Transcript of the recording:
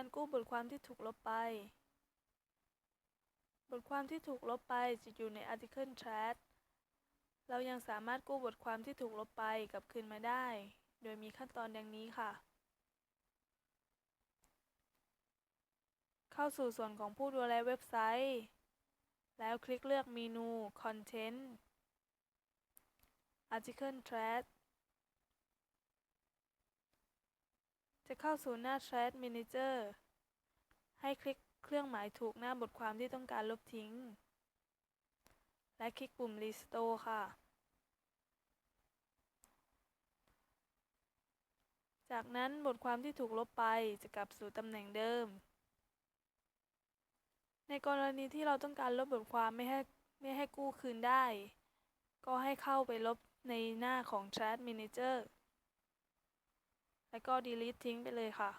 การกู้บทความที่ถูกลบไป บทความที่ถูกลบไปจะอยู่ใน Article Thread เรายังสามารถกู้บทความที่ถูกลบไปกลับคืนมาได้ โดยมีขั้นตอนดังนี้ค่ะ เข้าสู่ส่วนของผู้ดูแลเว็บไซต์ แล้วคลิกเลือกเมนู Content Article Thread จะเข้าสู่หน้า Thread Manager ให้คลิกเครื่องหมายถูกหน้าบทความที่ต้องการลบทิ้ง และคลิกปุ่ม Restore ค่ะ จากนั้นบทความที่ถูกลบไปจะกลับสู่ตำแหน่งเดิม ในกรณีที่เราต้องการลบบทความไม่ให้ไม่ให้กู้คืนได้ ก็ให้เข้าไปลบในหน้าของ Chat Manager แล้วก็ delete ทิ้งไปเลยค่ะ